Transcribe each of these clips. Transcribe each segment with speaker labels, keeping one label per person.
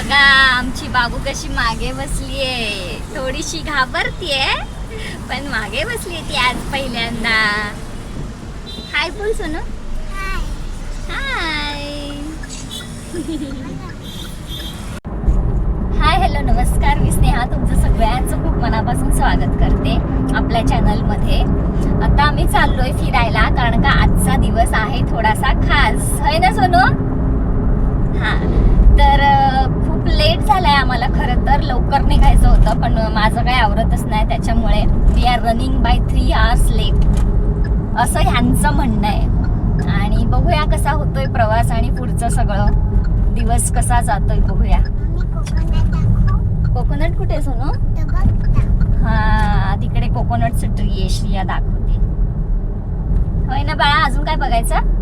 Speaker 1: बघा आमची बाबू कशी मागे बसलीये. थोडीशी घाबरतीये पण मागे बसली ती आज पहिल्यांदा. हाय बोल सोनू. हाय हाय हॅलो नमस्कार. मी स्नेहा तुमचं सगळ्यांचं खूप मनापासून स्वागत करते आपल्या चॅनलमध्ये. आता आम्ही चाललोय फिरायला कारण का आजचा दिवस आहे थोडासा खास. है ना सोनू? हा. तर खूप लेट झालाय आम्हाला खरं तर. लवकर निघायचं होतं पण माझं काही आवरतच नाही. त्याच्यामुळे we are running by three hours late असं ह्यांचं म्हणणं आहे. आणि बघूया कसा होतोय प्रवास आणि पुढचं सगळं. दिवस कसा जातोय बघूया. कोकोनट कुठे आहे सोनू? हा तिकडे कोकोनटचं ट्री आहे श्रिया दाखवते. होय ना बाळा अजून काय बघायचं?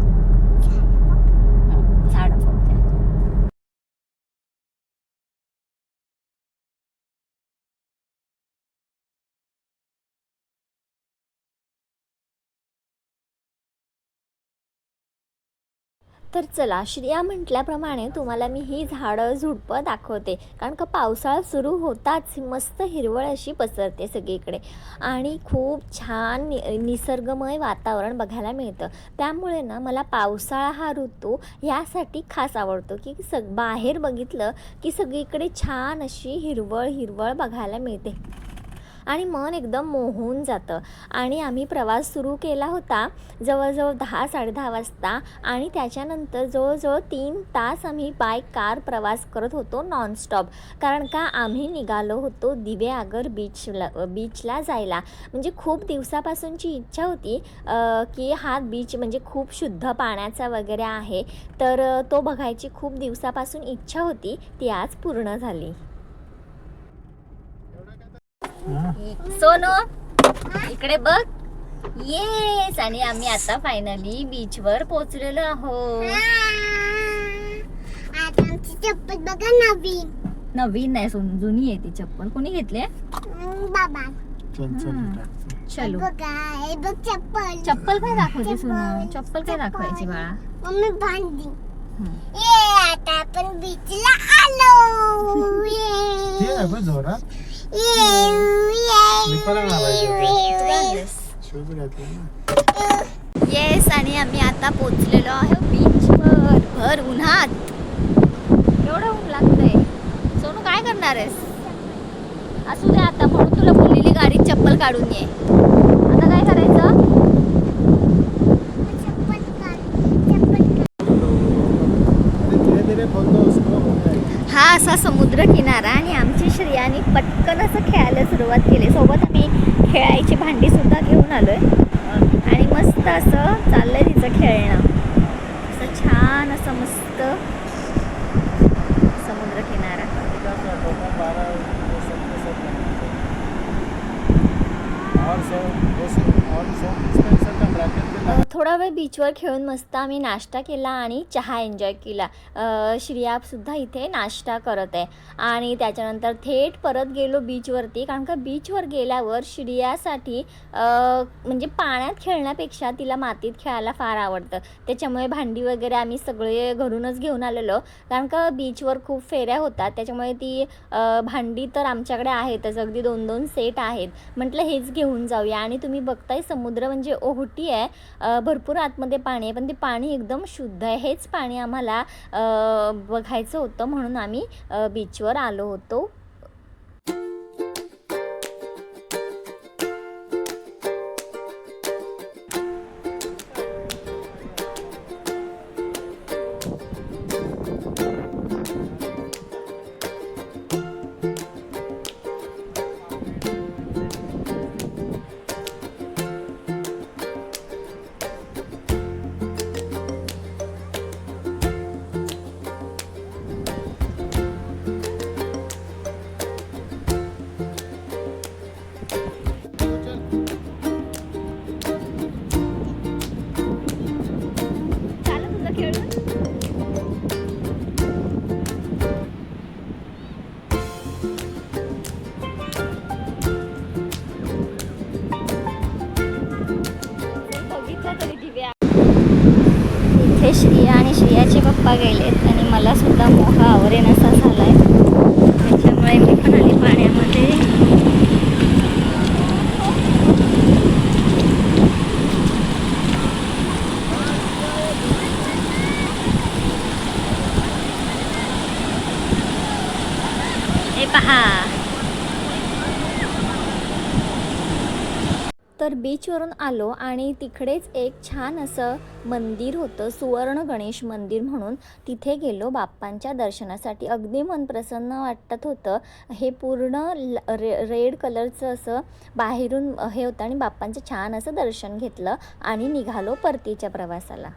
Speaker 1: तर चला श्रिया म्हटल्याप्रमाणे तुम्हाला मी ही झाडं झुडपं दाखवते. कारण का पावसाळा सुरू होताच मस्त हिरवळ अशी पसरते सगळीकडे. आणि खूप छान नि निसर्गमय वातावरण बघायला मिळतं. त्यामुळे ना मला पावसाळा हा ऋतू यासाठी खास आवडतो. की सग बाहेर बघितलं की सगळीकडे छान अशी हिरवळ हिरवळ बघायला मिळते. आणि मन एकदम मोहून जातं. आणि आम्ही प्रवास सुरू केला होता जवळजवळ दहा साडेदहा वाजता. आणि त्याच्यानंतर जवळजवळ तीन तास आम्ही बाय कार प्रवास करत होतो नॉनस्टॉप कारण का आम्ही निघालो होतो दिवेआगर बीचला बीचला जायला. म्हणजे खूप दिवसापासूनची इच्छा होती की हा बीच म्हणजे खूप शुद्ध पाण्याचा वगैरे आहे. तर तो बघायची खूप दिवसापासून इच्छा होती. ती आज पूर्ण झाली. सोनू इकडे बघ. येस आणि आम्ही आता फायनली बीच वर पोहोचलेलो आहोत.
Speaker 2: आता आमची चप्पल बघा नवीन.
Speaker 1: नवीन नाही सोनू जुनी आहे ती चप्पल. कोणी घेतली
Speaker 2: बाबा.
Speaker 3: चल
Speaker 2: बघा हे बघ चप्पल.
Speaker 1: चप्पल काय दाखवते सोनू?
Speaker 2: चप्पल,
Speaker 1: काय दाखवायची बाळा?
Speaker 2: मम्मी भांडी.
Speaker 1: हम्म.
Speaker 2: ये आता आपण बीचला आलो.
Speaker 3: ते
Speaker 2: ये
Speaker 3: जोरात.
Speaker 2: ये.
Speaker 3: मी पण मारायचं
Speaker 2: ये
Speaker 3: शूज घातले ना.
Speaker 1: येस आणि आम्ही आता पोचलेलो आहे बीचवर भर उन्हात. एवढं ऊन लागतंय. सोनू काय करणार आहेस? असू दे आता म्हणून तुला बोललेली गाडीत चप्पल काढून ये आता काय करायचं
Speaker 2: चप्पल काढ चप्पल काढ
Speaker 3: अरे धीरे धीरे बोल दो उसको हो जाएगा.
Speaker 1: हा असा समुद्र किनारा आणि आमची श्रियाने पटकन असं खेळायला सुरुवात केली. सोबत आम्ही खेळायची भांडीसुद्धा घेऊन आलो आहे आणि मस्त असं चाललंय तिचं खेळणं. असं छान असं मस्त समुद्र किनारा. थोडा वेळ बीचवर खेळून मस्त आम्ही नाश्ता केला आणि चहा एन्जॉय केला. अ, श्रियासुद्धा इथे नाश्ता करत आहे. आणि त्याच्यानंतर थेट परत गेलो बीचवरती कारण का बीचवर गेल्यावर श्रियासाठी म्हणजे पाण्यात खेळण्यापेक्षा तिला मातीत खेळायला फार आवडतं. त्याच्यामुळे भांडी वगैरे आम्ही सगळे घरूनच घेऊन आलेलो. कारण का बीचवर खूप फेऱ्या होतात. त्याच्यामुळे ती भांडी तर आमच्याकडे आहेतच. अगदी दोन दोन सेट आहेत. म्हटलं हेच घेऊन जाऊया. आणि तुम्ही बघताय समुद्र म्हणजे ओहोटी आहे. भरपूर आतमध्ये पाणी आहे पण ते पाणी एकदम शुद्ध आहे. हेच पाणी आम्हाला बघायचं होतं म्हणून आम्ही बीचवर आलो होतो. पहा तर बीचवरून आलो आणि तिकडेच एक छान असं मंदिर होतं सुवर्ण गणेश मंदिर म्हणून. तिथे गेलो बाप्पांच्या दर्शनासाठी. अगदी मन प्रसन्न वाटत होतं. हे पूर्ण ल- रे रेड कलरचं असं बाहेरून हे होतं आणि बाप्पांचं छान असं दर्शन घेतलं आणि निघालो परतीच्या प्रवासाला.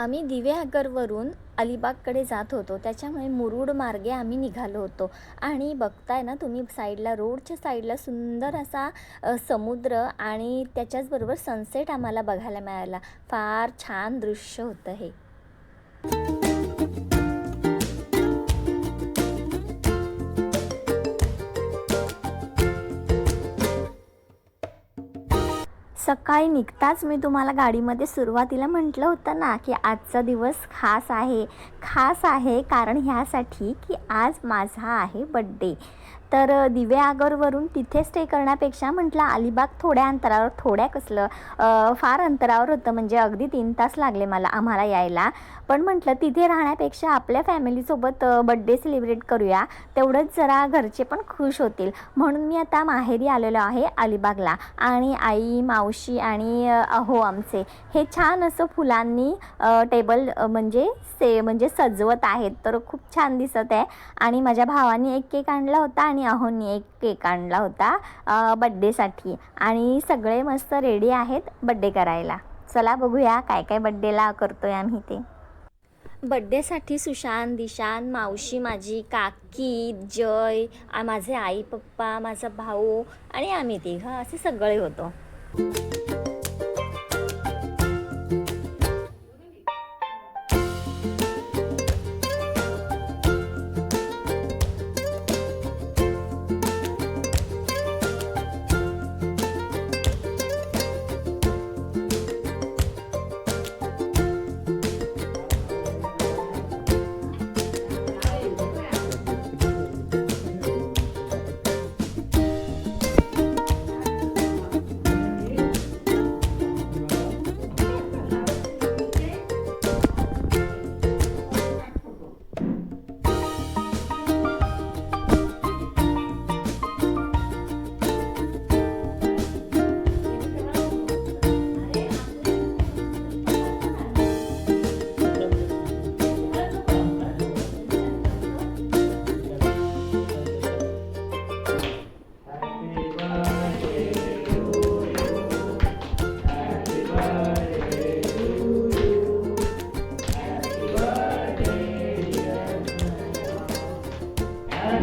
Speaker 1: आम्ही दिवेआगरवरून अलिबागकडे जात होतो. त्याच्यामुळे मुरुड मार्गे आम्ही निघालो होतो. आणि बघताय ना तुम्ही साईडला रोडच्या साईडला सुंदर असा समुद्र आणि त्याच्याचबरोबर सनसेट आम्हाला बघायला मिळाला. फार छान दृश्य होतं हे. सकाळी निघताच मी तुम्हाला गाडीमध्ये सुरुवातीला म्हटलं होतं ना की आजचा दिवस खास आहे. खास आहे कारण ह्यासाठी की आज माझा आहे बड्डे तर दिवे आगरवरून तिथे स्टे करण्यापेक्षा म्हटलं अलिबाग थोड्या अंतरावर थोड्या कसलं फार अंतरावर होतं. म्हणजे अगदी तीन तास लागले मला आम्हाला यायला. पण म्हटलं तिथे राहण्यापेक्षा आपल्या फॅमिलीसोबत बड्डे सेलिब्रेट करूया. तेवढंच जरा घरचे पण खुश होतील. म्हणून मी आता माहेरी आलेलो आहे अलिबागला. आणि आई मावशी आणि अहो आमचे. हे छान असं फुलांनी टेबल म्हणजे से म्हणजे सजवत आहेत. तर खूप छान दिसत आहे. आणि माझ्या भावाने एक केक आणला होता आणि अहोनी एक केक आणला होता बड्डेसाठी आणि सगळे मस्त रेडी आहेत बड्डे करायला. चला बघूया काय काय बड्डेला करतोय आम्ही ते. बड्डेसाठी सुशांत दिशांत मावशी माझी काकी जय माझे आई पप्पा माझा भाऊ आणि आम्ही तिघं असे सगळे होतो.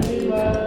Speaker 4: अरे ते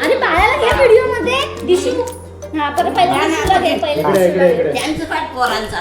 Speaker 1: अरे बाळाला घे व्हिडिओमध्ये दिशू हा परत पहिले दिशूला घे पहिले
Speaker 3: इकडे इकडे इकडे.
Speaker 5: त्यांचं पाठ पोरांचा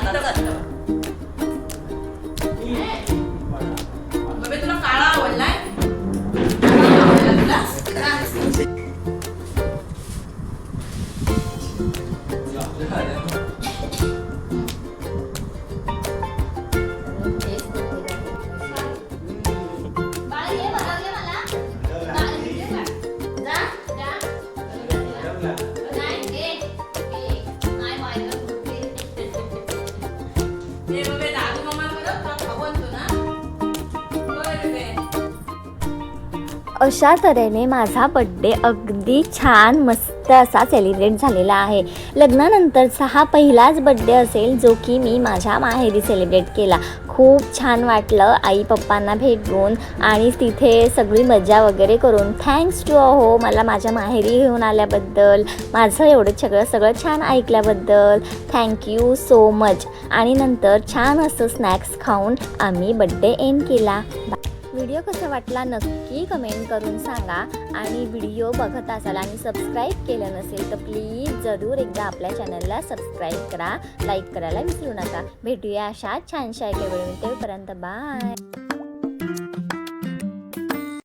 Speaker 1: अशा तऱ्हेने माझा बड्डे अगदी छान मस्त असा सेलिब्रेट झालेला आहे. लग्नानंतरचा हा पहिलाच बड्डे असेल जो की मी माझ्या माहेरी सेलिब्रेट केला. खूप छान वाटलं आई पप्पांना भेटून आणि तिथे सगळी मजा वगैरे करून. थँक्स टू अहो मला माझ्या माहेरी घेऊन आल्याबद्दल माझं एवढं सगळं सगळं छान ऐकल्याबद्दल थँक्यू सो मच आणि नंतर छान असं स्नॅक्स खाऊन आम्ही बड्डे एंड केला. व्हिडिओ कसा वाटला नक्की कमेंट करून सांगा. आणि व्हिडिओ बघत असाल आणि सबस्क्राईब केलं नसेल तर प्लीज जरूर एकदा आपल्या चॅनलला सबस्क्राईब करा. लाईक करायला विसरू नका. भेटूया अशा छानशा एका वेळी तेपर्यंत बाय